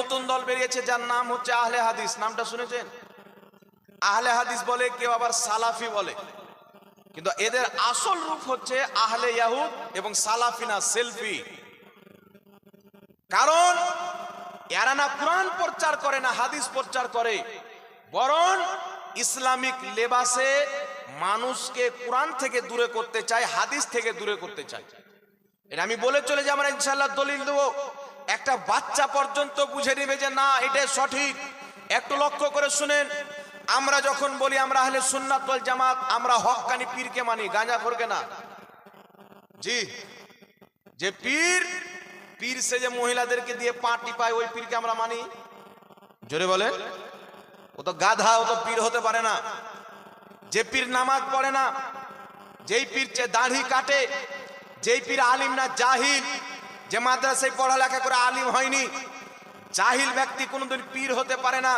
নতুন দল বেরিয়েছে যার নাম হচ্ছে আহলে হাদিস। নামটা শুনেছেন? আহলে হাদিস বলে কেউ আবার সালাফি বলে। কিন্তু এদের আসল রূপ হচ্ছে আহলে ইয়াহুদ এবং সালাফিনা সেলফি। কারণ এরা না কোরআন প্রচার করে, না হাদিস প্রচার করে। বরং ইসলামিক লেবাসে মানুষকে কোরআন থেকে দূরে করতে চায়, হাদিস থেকে দূরে করতে চায়। এটা আমি বলে চলে যে আমরা ইনশাল্লাহ দলিল দেবো। একটা বাচ্চা পর্যন্ত বুঝে নেবে যে না এটা সঠিক। একটু লক্ষ্য করে শুনেন, আমরা যখন বলি আমরা হলে সুন্নাত জামাত, আমরা হক্কানি পীরকে মানি, গাঁজা খোরকে না। জি, যে পীর পীর সে যে মহিলাদেরকে দিয়ে পাটি পায়, ওই পীরকে আমরা মানি। জোরে বলে ও তো গাধা, ও তো পীর হতে পারে না। যে পীর নামাজ পড়ে না, যেই পীর দাড়ি কাটে, যেই পীর আলিম না জাহিল যে মাদ্রাসায় পড়ালেখা করে আলিম হয়নি, জাহিল ব্যক্তি কোনোদিন পীর হতে পারে না।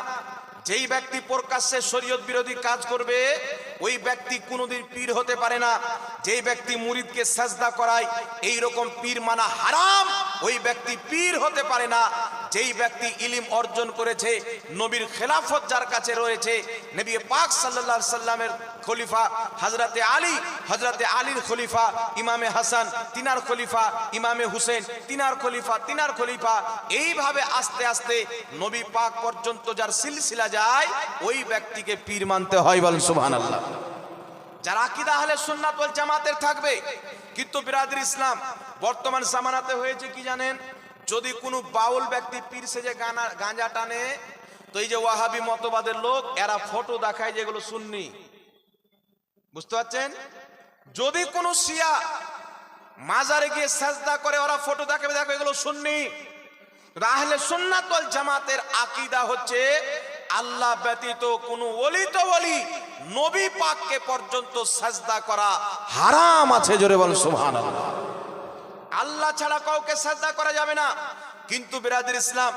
যেই ব্যক্তি প্রকাশ্যে শরীয়ত বিরোধী কাজ করবে ওই ব্যক্তি কোনোদিন পীর হতে পারে না। যেই ব্যক্তি মুরিদকে সাজদা করায় এই রকম পীর মানা হারাম। ওই ব্যক্তি পীর হতে পারে না। যেই ব্যক্তি ইলিম অর্জন করেছে, নবীর খেলাফত যার কাছে রয়েছে, নবী পাক আলাইহি সাল্লামের খলিফা হযরতে আলী হযরতে আলীর খলিফা ইমামে হাসান, তিনার খলিফা ইমামে হুসেন, তিনার খলিফা তিনার খলিফা। এইভাবে আস্তে আস্তে নবী পাক পর্যন্ত যার সিলসিলা যায়, ওই ব্যক্তিকে পীর মানতে হয় বলেন সুবহানাল্লাহ। যারা আকিদা হলে সুন্নাত ওয়াল জামাতের থাকবে, কিন্তু বিরাদর ইসলাম বর্তমান জামানাতে হয়েছে কি জানেন? যদি কোনো বাউল ব্যক্তি পীর সেজে গানা, গাঁজা টানে, তো এই যে ওয়াহাবি মতবাদের লোক, এরা ফটো দেখায় যেগুলো সুন্নি। বুঝতে পারছেন? যদি কোনো শিয়া মাজারে গিয়ে সাজদা করে, ওরা ফটো দেখাবে, দেখো এগুলো সুন্নি। রাহলে সুন্নাত ওয়াল জামাতের আকিদা হচ্ছে, আল্লাহ ব্যতীত কোনো ওলি তো ওলি। নবী পাককে পর্যন্ত সাজদা করা হারাম আছে, জোরে বল সুবহানাল্লাহ। আল্লাহ ছাড়া কাউকে সাজদা করা যাবে না। কিন্তু বিরাদের ইসলাম,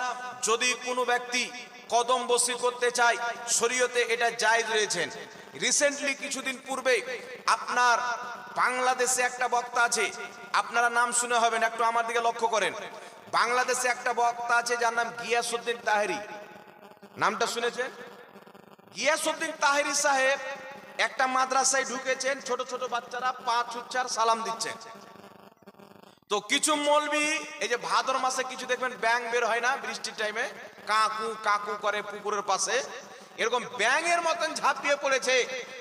যদি কোনো ব্যক্তি কদম বসি করতে চায়, শরীয়তে এটা জায়েজ রয়েছেন রিসেন্টলি কিছুদিন পূর্বে আপনার বাংলাদেশে একটা বক্তা আছে, আপনারা নাম শুনে হবেন, একটু আমার দিকে লক্ষ্য করেন। বাংলাদেশে একটা বক্তা আছে, যার নাম গিয়াসুদ্দিন তাহেরি। নামটা শুনেছেন? গিয়াসুদ্দিন তাহেরি সাহেব একটা মাদ্রাসায় ঢুকেছেন, ছোট ছোট বাচ্চারা পাঁচ উচ্চার সালাম দিচ্ছেন। তো কিছু মলবি, এই যে ভাদর মাসে কিছু দেখবেন ব্যাং বের হয় না বৃষ্টির টাইমে কাকু কাকু করে পুকুরের পাশে। এরকম ব্যাঙের মতন ঝাঁপিয়ে পড়েছে,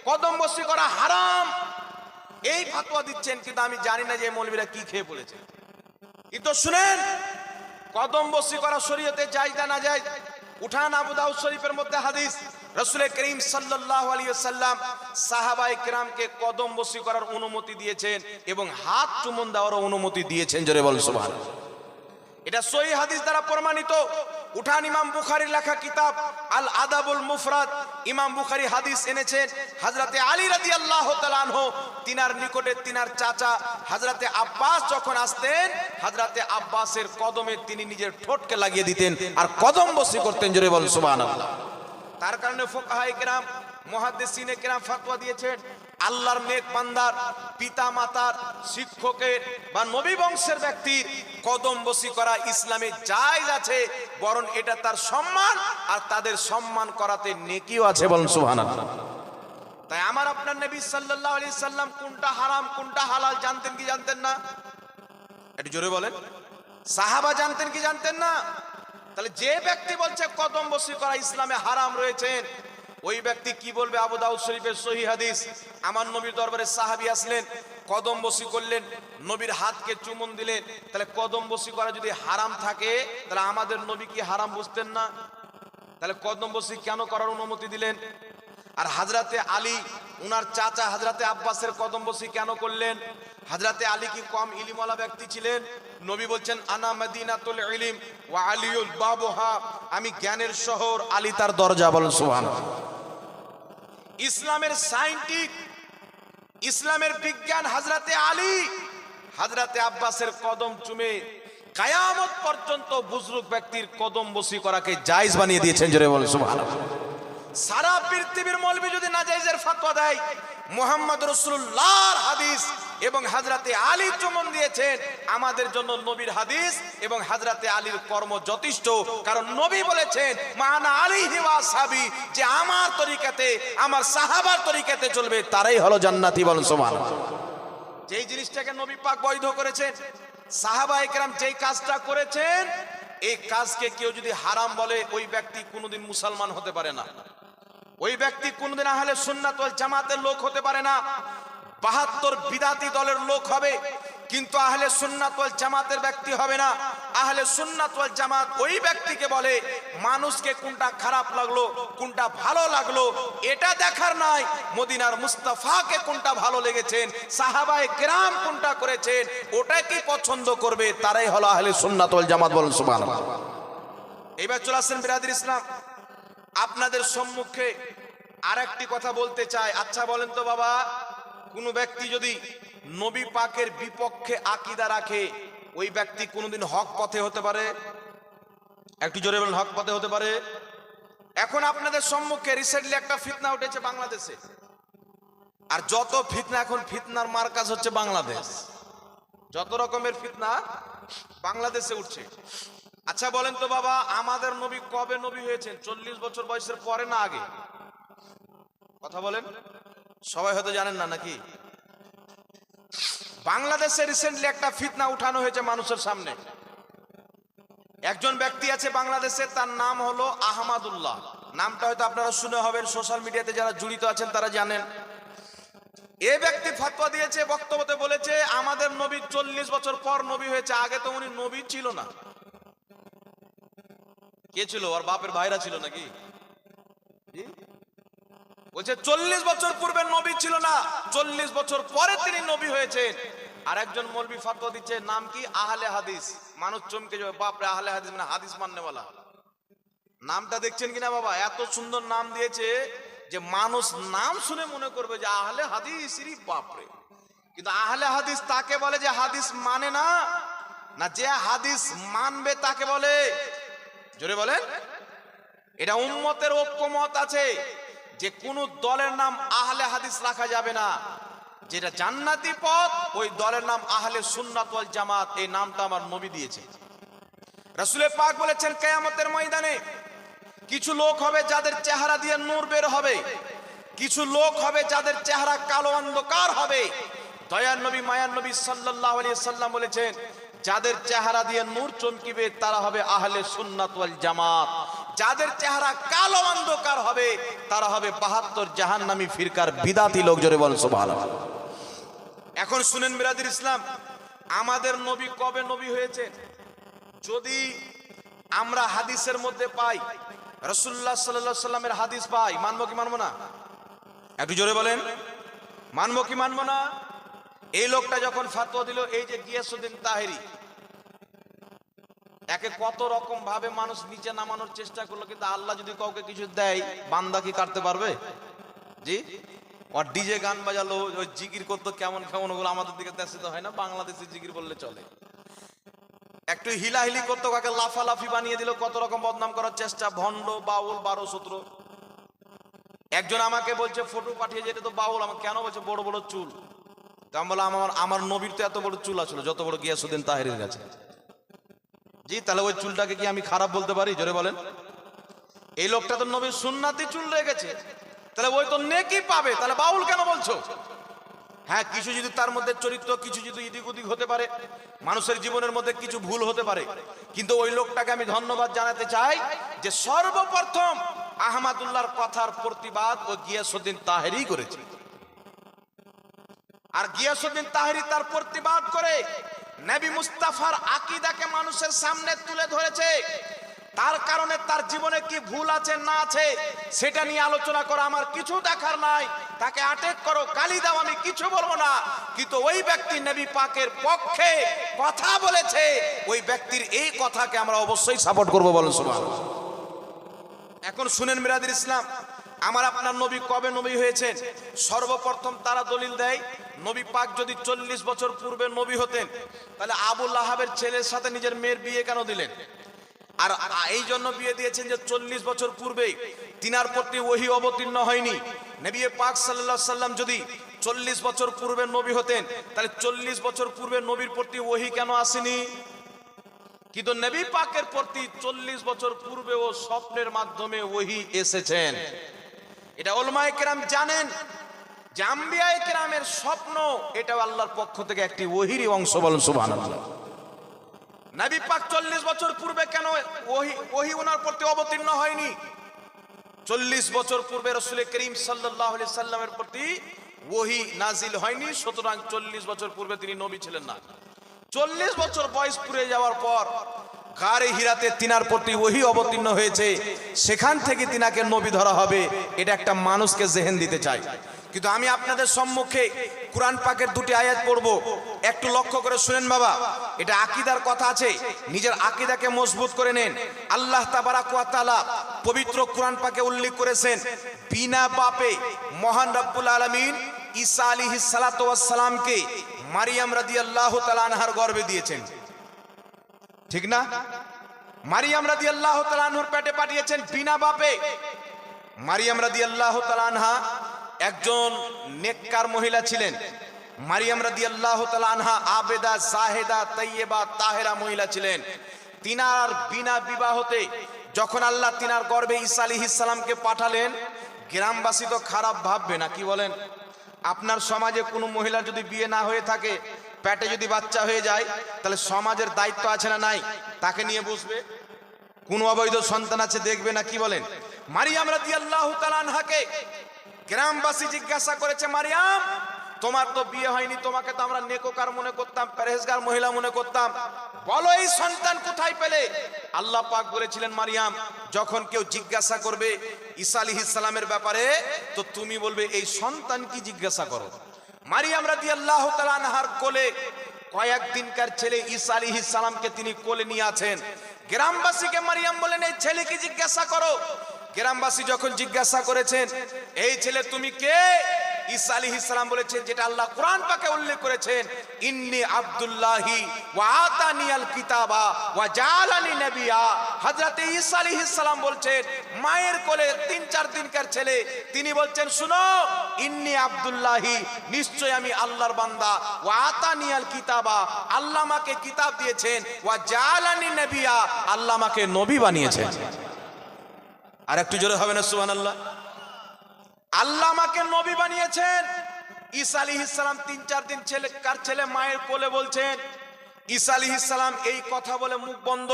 কদম বসি করা হারাম। এই ফাতোয়া দিচ্ছেন, কিন্তু আমি জানি না যে মৌলবীরা কি খেয়ে পড়েছে। কিন্তু শুনেন, কদম বসি করা শরীয়তে যাই না যায় উঠান আবু দাউদ শরীফের মধ্যে হাদিস। রসুল করিম সাল্লাম সাহাবায়ে কেরামকে কদম বসি করার অনুমতি দিয়েছেন এবং হাত চুমন দেওয়ার অনুমতি দিয়েছেন, জোরে বল সুবহানাল্লাহ। এটা সহি হাদিস দ্বারা প্রমাণিত। উঠান ইমাম বুখারীর লেখা কিতাব আল আদাবুল মুফরাদ। ইমাম বুখারী হাদিস এনেছেন, হাজরাতে আলী রাদিয়াল্লাহু তাআলা আনহু, তিনার নিকটে তিনার চাচা হাজরাতে আব্বাস যখন আসতেন, হাজরাতে আব্বাসের কদমে তিনি নিজের ঠোঁটকে লাগিয়ে দিতেন আর কদম বসি করতেন, জোরে বল সুবহানাল্লাহ। তার কারণে ফোকাহায়ে কেরাম, মুহাদ্দিসিনে কেরাম ফতোয়া দিয়েছেন, আল্লাহর নেক বান্দার পিতা মাতার শিক্ষকের বা নবী বংশের ব্যক্তির কদম বসি করা ইসলামে জায়েজ আছে, বরং এটা তার সম্মান আর তাদের সম্মান করাতে নেকিও আছে বলেন সুবহানাল্লাহ। তাই আমার আপনার নবী সাল্লাল্লাহু আলাইহি সাল্লাম কোনটা হারাম, কোনটা হালাল জানতেন কি জানতেন না? একটু জোরে বলেন। সাহাবা জানতেন কি জানতেন না? তাহলে যে ব্যক্তি বলছে কদম বসি করা ইসলামে হারাম রয়েছেন ওই ব্যক্তি কি বলবে? আবু দাউদ শরীফের সহি হাদিস। আমার নবীর দরবারে সাহাবি আসলেন, কদম বসি করলেন, নবীর হাতকে চুমন দিলেন। তাহলে কদম বসি করা যদি হারাম থাকে, তাহলে আমাদের নবী কি হারাম বুঝতেন না? তাহলে কদম বসি কেন করার অনুমতি দিলেন? আর হাজরাতে আলী, উনার চাচা হাজরাতে আব্বাসের কদম বসি কেন করলেন? হাজরাতে আলী কি কম ইলিমওয়ালা ব্যক্তি ছিলেন? নবী বলছেন, আনা মদিনাতুল ইলিম ওয়া আলিউল বাবুহা। আমি জ্ঞানের শহর, আলী তার দরজা বলেন, সুবহানাল্লাহ। ইসলামের সাইন্টিফিক, ইসলামের বিজ্ঞান হাজরাতে আলী। হাজরাতে আব্বাসের কদম চুমে কায়ামত পর্যন্ত বুজরুক ব্যক্তির কদম বসি করাকে জায়েজ বানিয়ে দিয়েছেন, জোরে বলেন, সুবহানাল্লাহ। সারা পৃথিবীর মলবি যদি নাজাইজের ফাতোয়া দেয়, মোহাম্মদ রসুল্লাহর হাদিস এবং হাজরাতে আলী চমন দিয়েছেন, আমাদের জন্য নবীর হাদিস এবং হাজরাতে আলীর কর্ম যথেষ্ট। কারণ নবী বলেছেন মাহানা আলী হিওয়া সাবি যে আমার তরিকাতে, আমার সাহাবার তরিকাতে চলবে, তারাই হলো জান্নাতি বলুন সমান যেই জিনিসটাকে নবী পাক বৈধ করেছেন, সাহাবা একরাম যেই কাজটা করেছেন, এই কাজকে কেউ যদি হারাম বলে, ওই ব্যক্তি কোনোদিন মুসলমান হতে পারে না। ওই ব্যক্তি কোনদিন আহলে সুন্নাত জামাতের লোক হতে পারে না। বাহাত্তর বিদাতি দলের লোক হবে, কিন্তু আহলে সুন্নাত ওয়াল জামাতের ব্যক্তি হবে না। আহলে সুন্নাত ওয়াল জামাত ওই ব্যক্তিকে বলে, মানুষকে কোনটা খারাপ লাগল, কোনটা ভালো লাগল, এটা দেখার নাই। মদিনার মুস্তাফাকে কোনটা ভালো লেগেছেন, সাহাবায়ে কেরাম কোনটা করেছেন, ওটা কি পছন্দ করবে? তারাই হলো আহলে সুন্নাত ওয়াল জামাত বলুন, সুবহানাল্লাহ। এইবার চলে আসেন বিরাদির ইসলাম। আপনাদের সম্মুখে আরেকটি কথা বলতে চাই। আচ্ছা বলেন তো বাবা, কোনো ব্যক্তি যদি নবী পাকের বিপক্ষে আকিদা রাখে, ওই ব্যক্তি কোনোদিন হক পথে হতে পারে? একটু জোরে বলেন, হক পথে হতে পারে? এখন আপনাদের সম্মুখে রিসেন্টলি একটা ফিতনা উঠেছে বাংলাদেশে। আর যত ফিতনা এখন, ফিতনার মার্কাজ হচ্ছে বাংলাদেশ। যত রকমের ফিতনা বাংলাদেশে উঠছে। আচ্ছা বলেন তো বাবা, আমাদের নবী কবে নবী হয়েছেন? চল্লিশ বছর বয়সের পরে না আগে? কথা বলেন। সবাই হয়তো জানেন না নাকি? বাংলাদেশে রিসেন্টলি একটা ফিতনা উঠানো হয়েছে মানুষের সামনে। একজন ব্যক্তি আছে বাংলাদেশে, তার নাম হলো আহমাদুল্লাহ। নামটা হয়তো আপনারা শুনে হবেন, সোশ্যাল মিডিয়াতে যারা জড়িত আছেন তারা জানেন। এ ব্যক্তি ফতোয়া দিয়েছে, বক্তব্যতে বলেছে, আমাদের নবী চল্লিশ বছর পর নবী হয়েছে, আগে তো উনি নবী ছিল না। কে ছিল? ওর বাপের ভাইরা ছিল নাকি? বলছে, চল্লিশ বছর পূর্বে নবী ছিল না। চল্লিশ বছর পরে তিনি নবী হয়েছেন। আর একজন মৌলবি ফাতোয়া দিচ্ছে, নাম কি? আহলে হাদিস। মানুষ চমকে যাবে, বাপরে, আহলে হাদিস মানে হাদিস মাননেওয়ালা নামটা দেখছেন কিনা বাবা? এত সুন্দর নাম দিয়েছে যে মানুষ নাম শুনে মনে করবে যে আহলে হাদিস বাপরে। কিন্তু আহলে হাদিস তাকে বলে যে হাদিস মানে না না যে হাদিস মানবে তাকে বলে জোরে বলেন। এটা উম্মতের ঐক্যমত আছে যে কোন দলের নাম আহলে হাদিস রাখা যাবে না। যেটা জান্নাতি পথ, ওই দলের নাম আহলে সুন্নাত ওয়াল জামাত। এই নামটা আমার নবী দিয়েছে। রাসূলের পাক বলেছেন, কিয়ামতের ময়দানে কিছু লোক হবে যাদের চেহারা দিয়ে নূর বের হবে, কিছু লোক হবে যাদের চেহারা কালো অন্ধকার হবে। দয়ার নবী মায়ার নবী সাল্লাল্লাহু আলাইহি সাল্লাম বলেছেন যাদের চেহারা দিয়ে নূর চমকিবে, তারা হবে আহলে সুন্নাত জামাত। যাদের চেহারা কালো অন্ধকার হবে, তারা হবে বাহাত্তর জাহান্নামী ফিরকার বিদাতি লোক, জোরে বল সুবহানাল্লাহ। এখন শুনেন মিরাদির ইসলাম, আমাদের নবী কবে নবী হয়েছে? যদি আমরা হাদিসের মধ্যে পাই রসুল্লাহ সাল্লাহ সাল্লামের হাদিস পাই, মানবো কি মানবো না? একটু জোরে বলেন, মানবো কি মানবো না? এই লোকটা যখন ফাতোয়া দিল, এই যে গিয়াসুদ্দিন তাহেরি, একে কত রকম ভাবে মানুষ নিচে নামানোর চেষ্টা করল, কিন্তু আল্লাহ যদি কাউকে কিছু দেয়, বান্দা কি কাটতে পারবে? জি? ওর ডিজে গান বাজালো, ওই জিকির করতো কেমন কেমন, ওগুলো আমাদের দিকে দেশে তো হয় না, বাংলাদেশে জিকির বললে চলে। একটু হিলাহিলি করতো, কাকে লাফালাফি বানিয়ে দিল, কত রকম বদনাম করার চেষ্টা, ভণ্ড, বাউল, বারো সূত্র। একজন আমাকে বলছে, ফটো পাঠিয়ে যেতে তো বাউল, আমাকে কেন বলছে, বড় বড় চুল? তো আমি বললাম, আমার আমার নবীর তো এত বড় চুল আসলো, যত বড় গিয়াসুদ্দিন তাহেরের কাছে। জি, তাহলে ওই চুলটাকে কি আমি খারাপ বলতে পারি? জোরে বলেন। এই লোকটা তো নবীর সুন্নাতি চুল রেখেছে তাহলে ওই তো নেকি পাবে, তাহলে বাউল কেন বলছো? হ্যাঁ কিছু যদি তার মধ্যে চরিত্র, কিছু যদি ইদিক উদিক হতে পারে, মানুষের জীবনের মধ্যে কিছু ভুল হতে পারে। কিন্তু ওই লোকটাকে আমি ধন্যবাদ জানাতে চাই যে সর্বপ্রথম আহমাদুল্লাহর কথার প্রতিবাদ ও গিয়াসুদ্দিন তাহেরি করেছে। আর গিয়াসুদ্দিন তাহেরি তার প্রতিবাদ করে নবী মুস্তাফার আকিদাকে মানুষের সামনে তুলে ধরেছে। তার কারণে তার জীবনে কি ভুল আছে, না আছে, সেটা নিয়ে আলোচনা করা আমার কিছু দেখার নাই। তাকে আটেক করো, গালি দাও, আমি কিছু বলব না। কিন্তু ওই ব্যক্তি নবী পাকের পক্ষে কথা বলেছে। ওই ব্যক্তির এই কথাকে আমরা অবশ্যই সাপোর্ট করব বলুন সুবহানাল্লাহ। এখন শুনেন মিরাদির ইসলাম। আমার আপনার নবী কবে নবী হয়েছেন? সর্বপ্রথম তারা দলিল দেয়, নবী পাক যদি চল্লিশ বছর পূর্বে নবী হতেন, তাহলে আবুল আহাবের ছেলের সাথে নিজের মেয়ের বিয়ে কেন দিলেন? আর এই জন্য বিয়ে দিয়েছেন যে চল্লিশ বছর পূর্বে তিনার প্রতি ওহি অবতীর্ণ হয়নি। নবী পাক সাল্লাহ সাল্লাম যদি চল্লিশ বছর পূর্বে নবী হতেন, তাহলে চল্লিশ বছর পূর্বে নবীর প্রতি ওহি কেন আসেনি? কিন্তু নবী পাকের প্রতি চল্লিশ বছর পূর্বে ও স্বপ্নের মাধ্যমে ওহি এসেছেন। এটা ওলমায়ে কেরাম জানেন, যে কেরামের স্বপ্ন এটাও আল্লাহর পক্ষ থেকে একটি ওহিরই অংশ বলেন, সুবহানাল্লাহ। নবী পাক চল্লিশ বছর পূর্বে কেন ওহি ওহি ওনার প্রতি অবতীর্ণ হয়নি? চল্লিশ বছর পূর্বে রসুল করিম সাল্লাহ সাল্লামের প্রতি ওহি নাজিল হয়নি, সুতরাং চল্লিশ বছর পূর্বে তিনি নবী ছিলেন না। চল্লিশ বছর বয়স পুড়ে যাওয়ার পর গাড়ে হিরাতে তিনার প্রতি ওহি অবতীর্ণ হয়েছে? সেখান থেকে তিনাকে নবী ধরা হবে। এটা একটা মানুষকে জেহেন দিতে চাই কিন্তু আমি আপনাদের সম্মুখে কোরআন পাকের দুটি আয়াত পড়ব। একটু লক্ষ্য করে শুনেন বাবা। এটা আকিদার কথা আছে। নিজের আকিদাকে মজবুত করে নেন। আল্লাহ তাবারাক ওয়া তাআলা পবিত্র কোরআন পাকে উল্লেখ করেছেন, বিনা পাপে মহান রব্বুল আলামিন ঈসা আলাইহিস সালাতু ওয়াস সালামকে মারিয়াম রাদিয়াল্লাহু তাআলা আনহার গর্ভে দিয়েছেন। ঠিক না? মারিয়াম রাদিয়াল্লাহু তাআলা আনহার পেটে পাঠিয়েছেন বিনা বাপে। মারিয়াম রাদি আল্লাহ তালানহা একজন নেককার মহিলা ছিলেন। মারিয়াম রাদিয়াল্লাহু তাআলা আনহা আবেদা, জাহেদা তাইয়েবা তাহেরা মহিলা ছিলেন। তিনার বিনা বিবাহতে যখন আল্লাহ তিনার গর্ভে ঈসা আলাইহিস সালামকে পাঠালেন, গ্রামবাসী তো খারাপ ভাববে না, কি বলেন? আপনার সমাজে কোনো মহিলা যদি বিয়ে না হয়ে থাকে পেটে যদি বাচ্চা হয়ে যায়, তাহলে সমাজের দায়িত্ব আছে না নাই? তাকে নিয়ে বসবে। কোন অবৈধ সন্তান আছে দেখবে না, কি বলেন? মারিয়াম রাদিয়াল্লাহু তাআলা আনহাকে গ্রামবাসী জিজ্ঞাসা করেছে, মারিয়াম, তোমার তো বিয়ে হয়নি, তোমাকে তো আমরা নেকোকার মনে করতাম পরেজগার মহিলা মনে করতাম। বলো, এই সন্তান কোথায় পেলে? আল্লাহ পাক বলেছিলেন, মারিয়াম, যখন কেউ জিজ্ঞাসা করবে, ঈসা আলাইহিস ব্যাপারে, তো তুমি বলবে, এই সন্তান কি জিজ্ঞাসা করো? মারিয়াম রাদি আল্লাহ তালানহার কোলে কয়েকদিনকার ছেলে ঈসা আলি সালামকে তিনি কোলে নিয়ে আছেন। গ্রামবাসীকে মারিয়াম বলেন, এই ছেলেকে জিজ্ঞাসা করো। গ্রামবাসী যখন জিজ্ঞাসা করেছেন, এই ছেলে তুমি কে? ঈসা আলাইহিস সালাম বলেছেন, যেটা আল্লাহ কোরআন পাকে উল্লেখ করেছেন, ইন্নি আব্দুল্লাহি ওয়া আতানিয়াল কিতাবা ওয়া জালানি নবিয়া। হযরতে ঈসা আলাইহিস সালাম বলছেন, মায়ের কোলে তিন চার দিনকার ছেলে। তিনি বলছেন, শুনো, ইন্নি আব্দুল্লাহি নিশ্চয় আমি আল্লাহর বান্দা। ওয়া আতানিয়াল কিতাবা, আল্লাহ আমাকে কিতাব দিয়েছেন। ওয়া জালানি নবিয়া, আল্লাহ আমাকে নবী বানিয়েছেন। আর একটু জোরে হবে না, সুবহানাল্লাহ? আল্লাহ আমাকে নবী বানিয়েছেন। ঈসা আলাইহিস সালাম তিন, চার দিন ছেলে কার ছেলে মায়ের কোলে বলছেন, ঈসা আলাইহিস সালাম এই কথা বলে মুখ বন্ধ।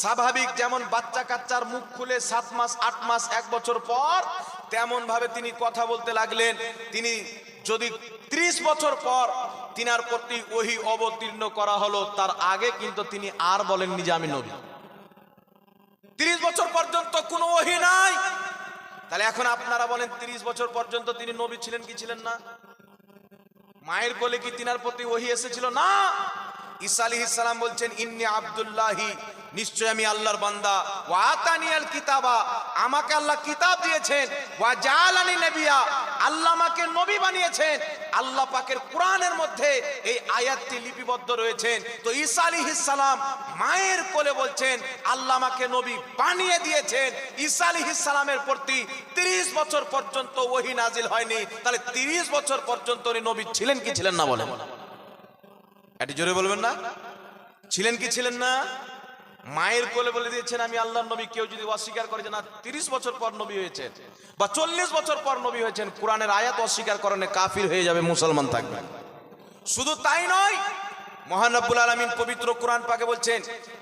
স্বাভাবিক যেমন বাচ্চা কাচ্চার মুখ খুলে সাত মাস, আট মাস, এক বছর পর তেমন ভাবে তিনি কথা বলতে লাগলেন। তিনি যদি ত্রিশ বছর পর তিনার প্রতি ওহি অবতীর্ণ করা হলো, তার আগে কিন্তু তিনি আর বলেননি যে আমি নবী। তিরিশ বছর পর্যন্ত কোনো ওহি নাই। তাহলে এখন আপনারা বলেন তিরিশ বছর পর্যন্ত তিনি নবী ছিলেন কি ছিলেন না? মায়ের কোলে কি তিনার প্রতি ওহি এসেছিল? না! ঈসা আলাইহিস সালাম বলছেন, ইন্নি আব্দুল্লাহি, নিশ্চয় আমি আল্লাহর বান্দা। ওয়া আতানিয়াল কিতাবা, আমাকে আল্লাহ কিতাব দিয়েছেন। ওয়া জালানি নবিয়া, আল্লাহ আমাকে নবী বানিয়েছেন। আল্লাহ পাকের কোরআনের মধ্যে এই আয়াতটি লিপিবদ্ধ রয়েছেন। তো ঈসা আলাইহিস সালাম মায়ের কোলে বলছেন, আল্লাহ আমাকে নবী বানিয়ে দিয়েছেন। ঈসা আলাইহিস সালামের প্রতি 30 বছর পর্যন্ত ওহী নাজিল হয়নি। তাহলে 30 বছর পর্যন্ত উনি নবী ছিলেন কি ছিলেন না বলেন? একটু জোরে বলবেন না? ছিলেন কি ছিলেন না? মায়ের কোলে বলে দিয়েছেন, আমি আল্লাহর নবী, কেউ যদি অস্বীকার করে না, তিরিশ বছর পর নবী হয়েছে বা চল্লিশ বছর পর নবী হয়েছেন, কোরআনের আয়াত অস্বীকার করণে কাফির হয়ে যাবে, মুসলমান থাকবে। শুধু তাই নয়, মহান রব্বুল আলামিন পবিত্র কোরআন পাকে বলছেন,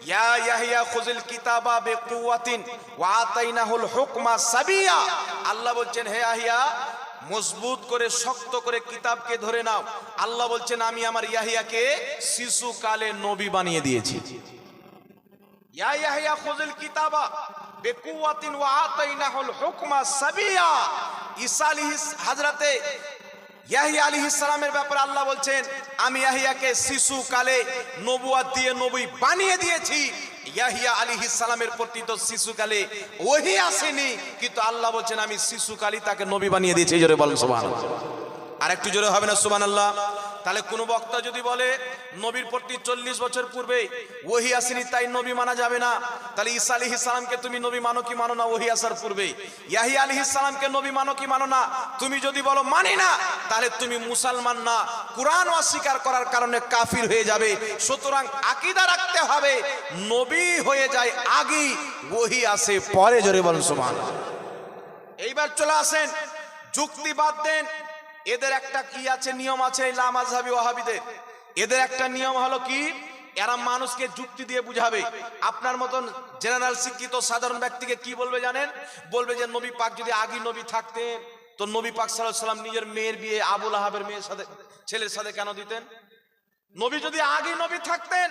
ইয়া ইয়াহিয়া খুজিল কিতাবা বিকুওয়াতিন ওয়া হুকমা সাবিয়া। আল্লাহ বলছেন, হে ইয়াহিয়া মজবুত করে, শক্ত করে কিতাবকে ধরে নাও। আল্লাহ বলছেন, আমি আমার ইয়াহিয়াকে শিশুকালে নবী বানিয়ে দিয়েছি। ইয়া ইয়াহিয়া কিতাবা সাবিয়া। ব্যাপারে আল্লাহ বলছেন, আমি ইয়াহিয়াকে শিশু কালে নবুয়াত দিয়ে নবী বানিয়ে দিয়েছি। ইয়াহিয়া আলী ইসালামের প্রতি তো শিশুকালে ওহি আসেনি, কিন্তু আল্লাহ বলছেন, আমি শিশুকালই তাকে নবী বানিয়ে দিয়েছি। জোরে বলেন সুবাহ আর একটু জোরে হবে না সুবহানাল্লাহ? তাহলে কোন বক্তা যদি বলে, নবীর প্রতি চল্লিশ বছর পূর্বে ওহি আসেনি, তাই নবী মানা যাবে না। তাহলে ঈসা আলী ইসলামকে তুমি নবী মানো কি মানো না ওহি আসার পূর্বে? ইয়াহি আলী ইসলামকে নবী মানো কি মানো না? তুমি যদি বলো, মানি না, তাহলে তুমি মুসলমান না। কোরআন অস্বীকার করার কারণে কাফির হয়ে যাবে। সুতরাং আকিদা রাখতে হবে, নবী হয়ে যায় আগেই ওহি আসে, পরে জোরে বলেন সুবহান এইবার চলে আসেন, যুক্তি বাদ দেন এদের একটা কি আছে? নিয়ম আছে এই লামাজহাবি ওয়াহাবিদের। এদের একটা নিয়ম হলো কি? এরা মানুষকে যুক্তি দিয়ে বুঝাবে। আপনার মতন জেনারেল শিক্ষিত সাধারণ ব্যক্তিকে কি বলবে জানেন? বলবে যে, নবী পাক যদি আগে নবী থাকতেন, তো নবী পাক সাল্লাম নিজের মেয়ের বিয়ে আবুল আহাবের মেয়ের সাথে, ছেলের সাথে কেন দিতেন? নবী যদি আগে নবী থাকতেন,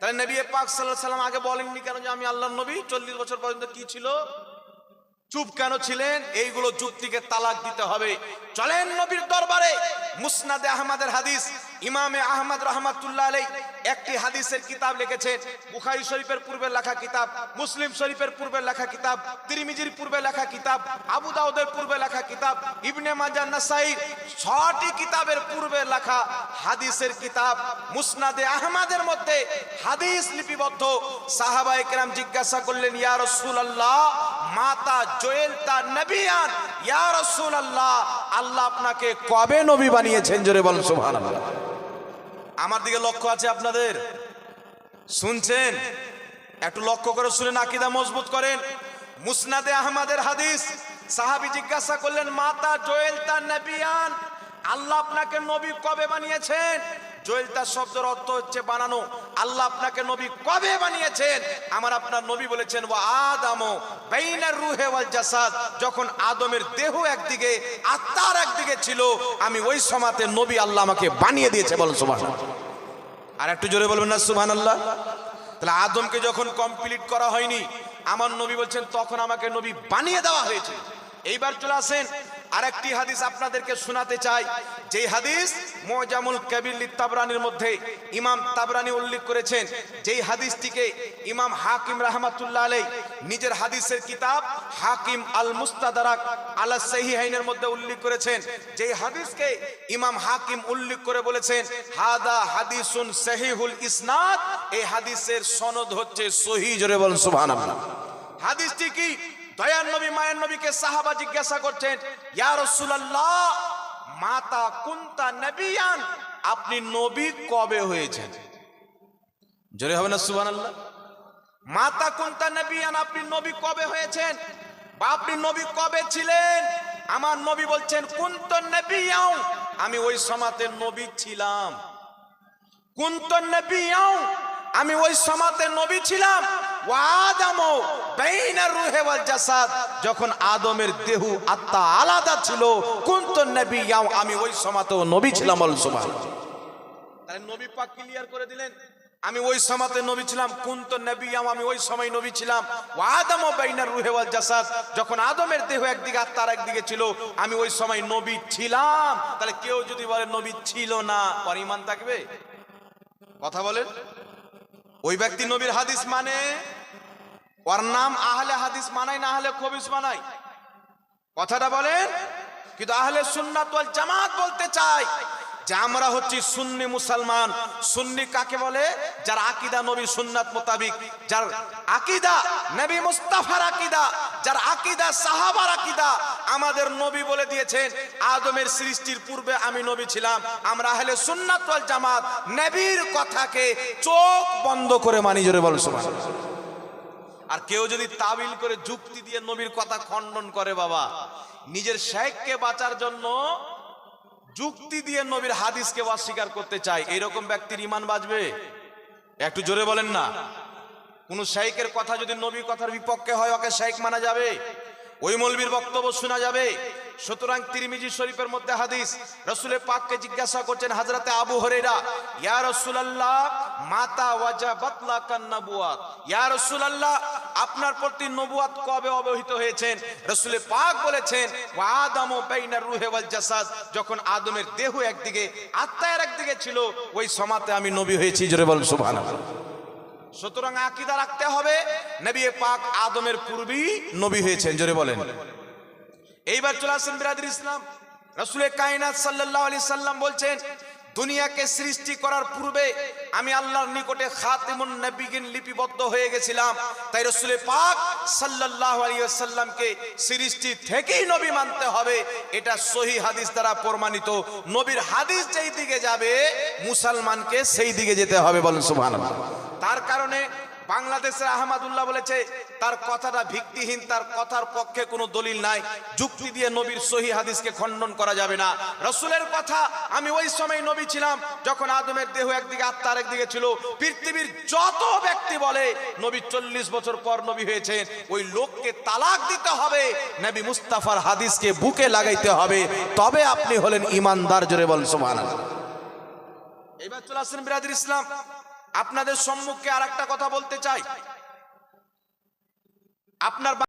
তাহলে নবী পাক সাল্লাহ সাল্লাম আগে বলেননি কেন যে, আমি আল্লাহর নবী? চল্লিশ বছর পর্যন্ত কি ছিল? চুপ কেন ছিলেন? এইগুলো যুক্তিকে তালাক দিতে হবে। চলেন নবীর দরবারে। মুসনাদে আহমদের হাদিস, ইমামে আহমদ রহমাতুল্লাহ আলাই একটি হাদিসের কিতাব লিখেছেন। বুখারী শরীফের পূর্বে লেখা কিতাব, মুসলিম শরীফের পূর্বে লেখা কিতাব, তিরমিজির পূর্বে লেখা কিতাব, আবু দাউদের পূর্বে লেখা কিতাব, ইবনে মাজাহ, নাসাই, ছটি কিতাবের পূর্বে লেখা হাদিসের কিতাব। মুসনাদে আহমদের মধ্যে হাদিস লিপিবদ্ধ। সাহাবায়ে কেরাম জিজ্ঞাসা করলেন, ইয়া রাসূলুল্লাহ মাতা জোয়েলতা নবিয়ান, ইয়া রাসূলুল্লাহ, আল্লাহ আপনাকে কবে নবী বানিয়েছেন জোরে বলেন সুবহানাল্লাহ। আমার দিকে লক্ষ্য আছে আপনাদের। শুনছেন? একটু লক্ষ্য করে শুনে নাকিদা মজবুত করেন। মুসনাদে আহমদের হাদিস, সাহাবী জিজ্ঞাসা করলেন, মাতা জোয়েলতা নবিয়ান, আল্লাহ আপনাকে নবী কবে বানিয়েছেন? জোয়েলতা শব্দের অর্থ হচ্ছে বানানো। আল্লাহ আপনাকে নবী কবে বানিয়েছেন? আমার আপনার নবী বলেছেন, ওয়া আদামো বাইনার রুহে ওয়াল জাসাদ। যখন আদমের দেহ একদিকে, আত্মার একদিকে ছিল, আমি ওই সমাতে নবী আল্লাহ আমাকে বানিয়ে দিয়েছে, বলেন সুবহানাল্লাহ। আর একটু জোরে বলবেন না, সুবহানাল্লাহ? তাহলে আদমকে যখন কমপ্লিট করা হয়নি, আমার নবী বলছেন, তখন আমাকে নবী বানিয়ে দেওয়া হয়েছে। এইবার চলে আসেন আরেকটি হাদিস আপনাদেরকে শোনাতে চাই। যে হাদিস মোজামুল কবির তাবরানির মধ্যে ইমাম তাবরানি উল্লেখ করেছেন, যেই হাদিসটিকে ইমাম হাকিম রাহমাতুল্লাহ আলাই নিজের হাদিসের কিতাব হাকিম আল মুস্তাদারাক আলা সহিহাইনের মধ্যে উল্লেখ করেছেন, যেই হাদিসকে ইমাম হাকিম উল্লেখ করে বলেছেন, হাদা হাদিসুন সহিহুল ইসনাদ এই হাদিসের সনদ হচ্ছে সহি, জোরে বলেন সুবহানাল্লাহ। হাদিসটি কি? দয়ার নবী, মায়ের নবীকে সাহাবা জিজ্ঞাসা করছেন, ইয়া রাসূলুল্লাহ, মাতা কুনতা নবিয়ান? আপনি নবী কবে হয়েছেন? জোরে হবে না, সুবহানাল্লাহ। মাতা কুনতা নবিয়ান, আপনি নবী কবে হয়েছেন? বা আপনি নবী কবে ছিলেন? আমার নবী বলছেন, কুন্ত নবিয়াও আমি ওই সমাতে নবী ছিলাম। কুন্ত নবিয়াও আমি ওই সমাতে নবী ছিলাম। ওয়াদামো বাইনার রুহে ওয়াল যখন আদমের দেহ আত্মা আলাদা ছিল, কুন্ত নবিয়াও আমি ওই সমাতেও নবী ছিলাম সুবহানাল্লাহ তাহলে নবী পাক ক্লিয়ার করে দিলেন, আমি ওই সমাতে নবী ছিলাম, কুন্ত নবিয়াম আমি ওই সময় নবী ছিলাম। আদম বাইনার রুহে ওয়াল জাসাদ, যখন আদমের দেহ একদিকে, আত্মার একদিকে ছিল, আমি ওই সময় নবী ছিলাম। তাহলে কেউ যদি বলে নবী ছিল না পরিমাণ থাকবে? কথা বলেন। ওই ব্যক্তি নবীর হাদিস মানে? ওর নাম আহলে হাদিস মানাই না আহলে খবিস মানাই কথাটা বলেন, কিন্তু আহলে সুন্নাত ওয়াল জামাত বলতে চাই যে আমরা হচ্ছি সুন্নি মুসলমান, সুন্নি কাকে বলে? যার আকিদা নবী সুন্নাত মোতাবিক, যার আকিদা নবী মুস্তাফার আকিদা, যার আকিদা সাহাবার আকিদা। আমাদের নবী বলে দিয়েছেন, আদমের সৃষ্টির পূর্বে আমি নবী ছিলাম। আমরা হলে সুন্নাত জামাত, নবীর কথাকে চোখ বন্ধ করে মানি, জোরে বল আর কেউ যদি তাবিল করে যুক্তি দিয়ে নবীর কথা খণ্ডন করে, বাবা, নিজের শেখকে বাঁচার জন্য যুক্তি দিয়ে নবীর হাদিসকে অস্বীকার করতে চায়, এরকম ব্যক্তির ইমান বাঁচবে? একটু জোরে বলেন না। কোন শেখের কথা যদি নবীর কথার বিপক্ষে হয়, ওকে শেখ মানা যাবে? ওই মৌলবীর বক্তব্য শোনা যাবে? সুতরাং তিরমিজি শরীফের মধ্যে হাদিস, রসুলের পাককে জিজ্ঞাসা করছেন হাজরাতে আবু হরেরা ইয়া রসুলাল্লাহ, মাতা ওয়াজা বাতলা কান্নাবুয়াত ইয়া রসুলাল্লাহ, আপনার প্রতি নবুয়াত কবে অবহিত হয়েছেন? রসুলের পাক বলেছেন আদম ও বাইনার রুহে ওয়াল জাসাদ, যখন আদমের দেহ একদিকে, আত্মার একদিকে ছিল, ওই সমাতে আমি নবী হয়েছি, জোরে বল সুবহানাল্লাহ। সুতরাং আকিদা রাখতে হবে, নবী পাক আদমের পূর্বেই নবী হয়েছেন, জোরে বলেন। এইবার চলে আসেন বিরাদির ইসলাম। রসুলের কায়নাত সাল্লাল্লাহু আলাইহি সাল্লাম বলছেন, দুনিয়াকে সৃষ্টি করার পূর্বে আমি আল্লাহর নিকটে লিপিবদ্ধ হয়ে গেছিলাম। তাই রসুলের পাক সাল্লাল্লাহু আলাইহি ওয়াসাল্লামকে সৃষ্টি থেকেই নবী মানতে হবে। এটা সহি হাদিস দ্বারা প্রমাণিত। নবীর হাদিস যেই দিকে যাবে, মুসলমানকে সেই দিকে যেতে হবে বলেন সুবহানাল্লাহ। তার কারণে বাংলাদেশের আহমদুল্লাহ বলেছে, তার কথাটা ভিত্তিহীন, তার কথার পক্ষে কোনো দলিল নাই। যুক্তি দিয়ে নবীর সহি হাদিসকে খণ্ডন করা যাবে না। রসুলের কথা, আমি ওই সময় নবী ছিলাম, যখন আদমের দেহ একদিকে, আত্মার একদিকে ছিল। পৃথিবীর যত ব্যক্তি বলে, নবী চল্লিশ বছর পর নবী হয়েছেন, ওই লোককে তালাক দিতে হবে, নবী মুস্তাফার হাদিসকে বুকে লাগাইতে হবে। তবে আপনি হলেন ইমানদার, জোরে বলেন সুবহানাল্লাহ। এবার চলে আসেন বিরাদির ইসলাম। আপনাদের সম্মুখে আর কথা বলতে চাই। আপনার